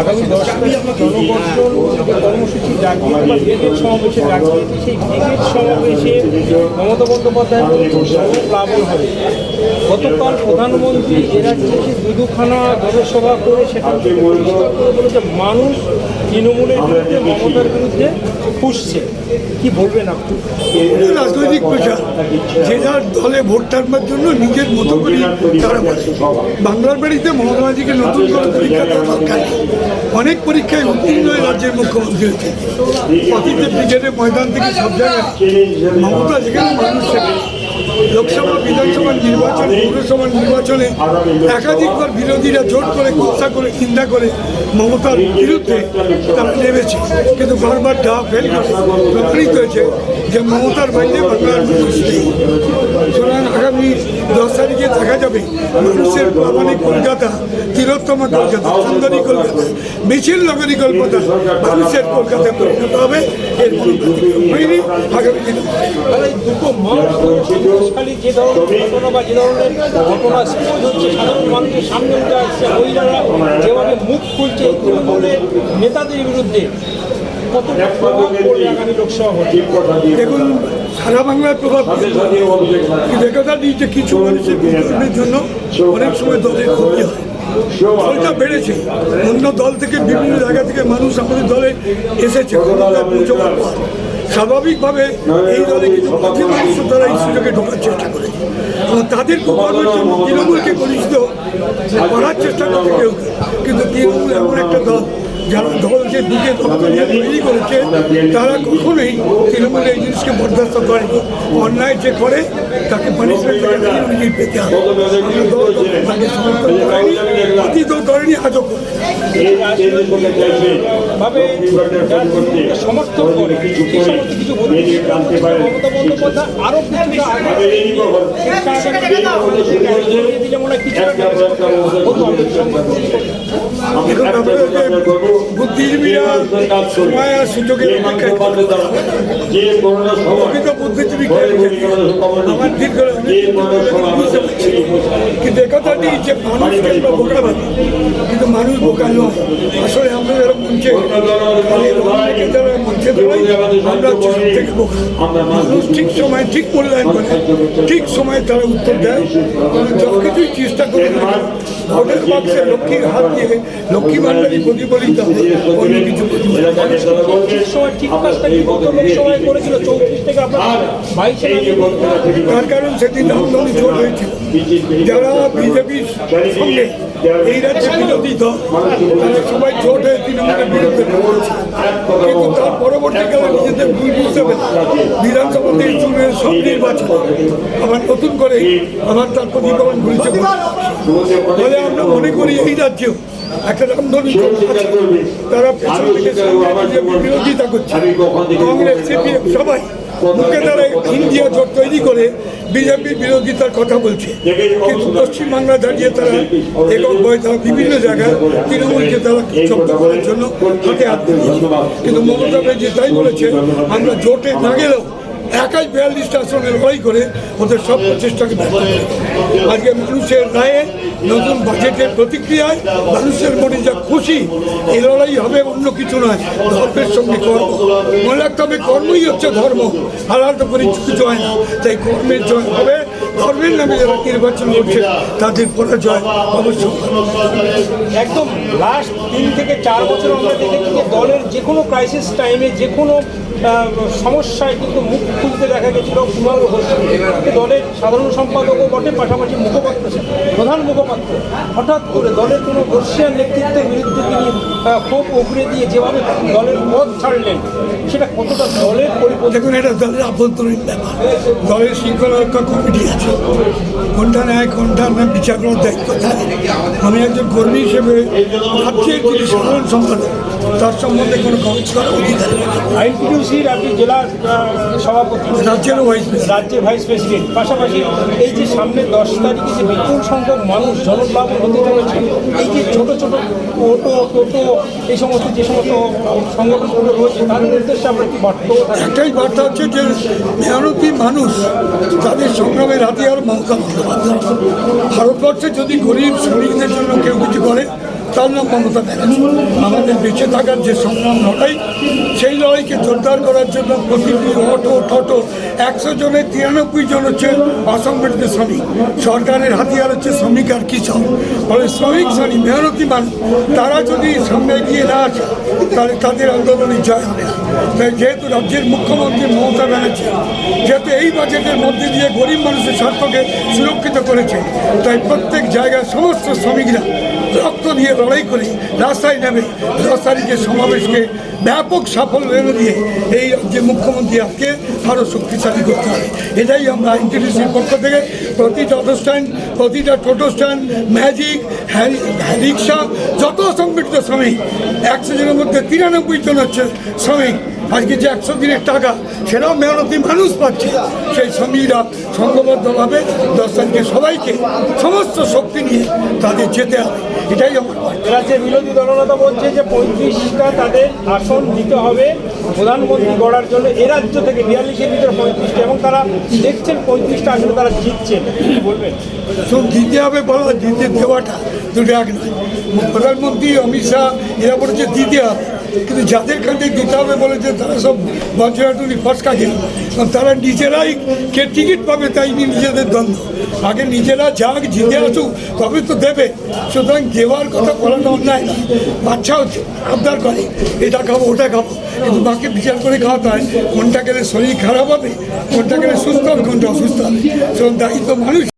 আগামী দশ তারিখ জনগর্ষণ কর্মসূচি ডাকবে বা ব্রিগেড সমাবেশে ডাকবে সেই ব্রিগেড সমাবেশে মমতা বন্দ্যোপাধ্যায় প্লাবন হবে। গতকাল প্রধানমন্ত্রী এ রাজ্যে দুদুখানা জনসভা করে সেখান থেকে করে মানুষ তৃণমূলের বিরুদ্ধে মমতার বিরুদ্ধে ফুসছে কি বলবেন আপনি? রাজনৈতিক প্রচার। যে যার দলে ভোট টানবার জন্য নিজের মতো করে তারা বলে বাংলার বাড়িতে ব্যানার্জিকে নতুন করে পরীক্ষা দরকার অনেক পরীক্ষায় উত্তীর্ণ হয়ে রাজ্যের মুখ্যমন্ত্রী হয়েছে। অতীতে ব্রিগেডের ময়দান থেকে সব জায়গায় মমতা যেখানে মানুষ সেখানে। লোকসভা বিধানসভা নির্বাচন পৌরসভা নির্বাচনে একাধিকবার বিরোধীরা জোট করে কুৎসা করে চিন্তা করে মমতার বিরুদ্ধে নেমেছে। কিন্তু বারবার ফেল প্রমাণিত হয়েছে যে মমতার বাইরে বাংলার সুতরাং আগামী দশ তারিখে দেখা যাবে, মানুষের প্রামাণিক কলকাতা, তিলোত্তমা কলকাতা সুন্দরী কলকাতা, মিছিল নগরী কলকাতা, মানুষের কলকাতায় পরিণত হবে, এর হয়নি আগামী দিনে। সাধারণ মানুষের সামনে যেভাবে মুখ খুলছে তৃণমূলের নেতাদের বিরুদ্ধে। দেখুন সারা বাংলায় প্রভাব নেই যে কিছু মানুষের বিতরণের জন্য। অনেক সময় দলের ক্ষতি হয়। দলটা বেড়েছে। অন্য দল থেকে বিভিন্ন জায়গা থেকে মানুষ আমাদের দলে এসেছে। পৌঁছবার পর। স্বাভাবিকভাবে এই দলে কিছু মানুষ তারা এই সুযোগে ঢোকার চেষ্টা করেছে এবং তাদের কুকর্মের জন্য তৃণমূলকে কলুষিত করার চেষ্টা কেউ কেউ। কিন্তু তৃণমূল এমন একটা দল যারা দলকে বুকে দপ্তর নিয়ে তৈরি করেছে তারা কখনোই তৃণমূল এই জিনিসকে বরদাস্ত করেনি অন্যায় যে করে তাকে পানিশমেন্ট পেতে হবে। দল তাকে সমর্থন করেনি আজও করে সমর্থন করে কিছু বলতে আরও কিছুটা দিলে মনে হয় কিছুটা বুদ্ধিজীবীরা সময় আর সুযোগের অপেক্ষায় করে। প্রকৃত বুদ্ধিজীবী আমার দীর্ঘ কিন্তু একথা যে মানুষ বোকা নয় আসলে আমরা যারা মঞ্চে দাঁড়াই আমরা হচ্ছে সব থেকে মানুষ ঠিক সময় ঠিক মূল্যায়ন করে। ঠিক সময় তারা উত্তর দেয়। কারণ যত কিছুই চেষ্টা করে ভোটের বাক্সে লক্ষ্মীর হাত দিয়ে লক্ষ্মী ভান্ডারই প্রতিফলিত হবে অন্য কিছু প্রতিফলিত হবে না। চৌত্রিশ সময় ঠিক কাজটা কি গত লোকসভায় করেছিল? চৌত্রিশ থেকে আপনার বাইশে তার কারণ সেদিন রামধনী জোট হয়েছিল। যারা বিজেপির সঙ্গে এই রাজ্যে বিরোধী দল তারা সবাই জোট হয়ে তৃণমূলের বিরুদ্ধে। কিন্তু পরবর্তীকালে নিজেদের ভুল বুঝতে পেরে বিধানসভাতে চুনে সব নির্বাচন আবার নতুন করে আবার তার প্রতিক্রমণ ঘুরেছে বলে। আমরা মনে করি এই রাজ্যেও একটা রামধনী তারা পেছন থেকে বিরোধিতা করছে কংগ্রেস সিপিএম সবাই মুখে তারা ইন্ডিয়া জোট তৈরি করে বিজেপির বিরোধিতার কথা বলছে। কিন্তু পশ্চিমবাংলা দাঁড়িয়ে তারা একক বয় তারা বিভিন্ন জায়গায় তৃণমূলকে তারা জব্দ করার জন্য হাতে হাত কিন্তু মমতা ব্যানার্জি তাই বলেছে আমরা জোটে না গেলেও একাই বিয়াল্লিশটা আসনে লড়াই করে ওদের সব প্রচেষ্টাকে ব্যর্থ করে আজকে মানুষের রায়ে নতুন বাজেটের প্রতিক্রিয়ায় মানুষের মনে যা খুশি এ লড়াই হবে, অন্য কিছু নয়, ধর্মের সঙ্গে কর্ম। মনে রাখতে হবে কর্মই হচ্ছে ধর্ম। আলাদা করে কিছু হয় না। তাই কর্মের জয় হবে ধর্মের নামে যারা নির্বাচন করছে, তাদের পরাজয় অবশ্যই একদম লাস্ট তিন থেকে চার বছর আমরা দেখেছি যে দলের যে কোনো ক্রাইসিস টাইমে যে কোনো সমস্যায় কিন্তু মুখ খুলতে দেখা গেছিল কুমার ঘোষকে দলের সাধারণ সম্পাদকও বটে, পাশাপাশি মুখপাত্র প্রধান মুখপাত্র। হঠাৎ করে দলের কোনো বর্ষিয়ার নেতৃত্বের বিরুদ্ধে তিনি আহ, উপরে দিয়ে যেভাবে দলের পথ ছাড়লেন সেটা কতটা দলের পরিপন্থী? দেখুন এটা দলের আভ্যন্তরীণ ব্যাপার। দলের শৃঙ্খলা রক্ষা কমিটি আছে। কোনটা নেয় কোনটা নেয় বিচার করার দায়িত্ব আমি একজন কর্মী হিসেবে ভাবছি যিনি সাধারণ সম্পাদক। তার সম্বন্ধে কোনো কমেন্ট করার অধিকার আইনটিউসির আপনি জেলা সভাপতি। রাজ্যেরও ভাইস। রাজ্যের ভাইস প্রেসিডেন্ট পাশাপাশি এই যে সামনে দশ তারিখে যে বিপুল সংখ্যক মানুষ জনপ্লাবন হতে চলেছে এই যে ছোট ছোট অটো টোটো এই সমস্ত যে সমস্ত সংগঠনগুলো রয়েছে তাদের উদ্দেশ্যে আমরা কি বার্তা একটাই বার্তা হচ্ছে যে মেহনতি মানুষ তাদের সংগ্রামের হাতিয়ার মমতা বন্দ্যোপাধ্যায়। ভারতবর্ষে যদি গরিব শ্রমিকদের জন্য কেউ কিছু করে তার নাম মমতা ব্যানার্জি আমাদের বেঁচে থাকার যে সংগ্রাম লড়াই সেই লড়াইকে জোরদার করার জন্য প্রতিটি অটো, টটো, একশো জনের, তিরানব্বই জন হচ্ছে অসংগঠিত শ্রমিক। সরকারের হাতিয়ার হচ্ছে শ্রমিক আর কৃষক। ফলে শ্রমিক শ্রেণি, মেহনতি মানুষ, তারা যদি সামনে গিয়ে না আসে, তাহলে তাদের আন্দোলনে জয় হবে। যেহেতু রাজ্যের মুখ্যমন্ত্রী মমতা ব্যানার্জি, যেহেতু এই বাজেটের মধ্যে দিয়ে গরিব মানুষের স্বার্থকে সুরক্ষিত করেছে, তাই প্রত্যেক জায়গায় সমস্ত শ্রমিকরা রক্ত দিয়ে লড়াই করে রাস্তায় নেমে দশ তারিখের সমাবেশকে ব্যাপক সাফল্য এনে দিয়ে এই রাজ্যের মুখ্যমন্ত্রী আজকে আরও শক্তিশালী করতে হবে। এটাই আমরা এনটিডিসির পক্ষ থেকে প্রতিটা অটো স্ট্যান্ড প্রতিটা টোটো স্ট্যান্ড, ম্যাজিক রিক্সা, যত সংগঠিত শ্রমিক, একশো জনের মধ্যে তিরানব্বই জন হচ্ছে শ্রমিক। আজকে যে একশো দিনের টাকা সেটাও মেহনতি মানুষ পাচ্ছে। সেই শ্রমিকরা সংঘবদ্ধভাবে দর্শনকে সবাইকে সমস্ত শক্তি নিয়ে তাদের যেতে হবে। এটাই আমার। রাজ্যের বিরোধী দলনেতা বলছে যে পঁয়ত্রিশটা তাদের আসন দিতে হবে প্রধানমন্ত্রী গড়ার জন্য। এ রাজ্য থেকে বিয়াল্লিশের ভিতরে পঁয়ত্রিশটা এবং তারা দেখছেন পঁয়ত্রিশটা আসনে তারা জিতছেন কি বলবেন? সব দিতে হবে বলা দিতে দেওয়াটা দুটো এক নয়। প্রধানমন্ত্রী অমিত শাহ এরা বলেছে দিতে হবে। কিন্তু যাদের কাছে দিতে হবে বলেছে তারা সব বঞ্চনাটুনি ফসকা গেল তারা নিজেরাই কে টিকিট পাবে তাই নিয়ে নিজেদের দ্বন্দ্ব। আগে নিজেরা যাক, জিতে আসুক তবে তো দেবে। সুতরাং দেওয়ার কথা বলানো অন্যায় না বাচ্চাও আবদার করে, এটা খাব, ওটা খাব। কিন্তু বাকি বিচার করে খাওয়াতে হয়। কোনটা গেলে শরীর খারাপ হবে কোনটা গেলে সুস্থ হবে কোনটা অসুস্থ হবে। সুতরাং দায়িত্ব মানুষ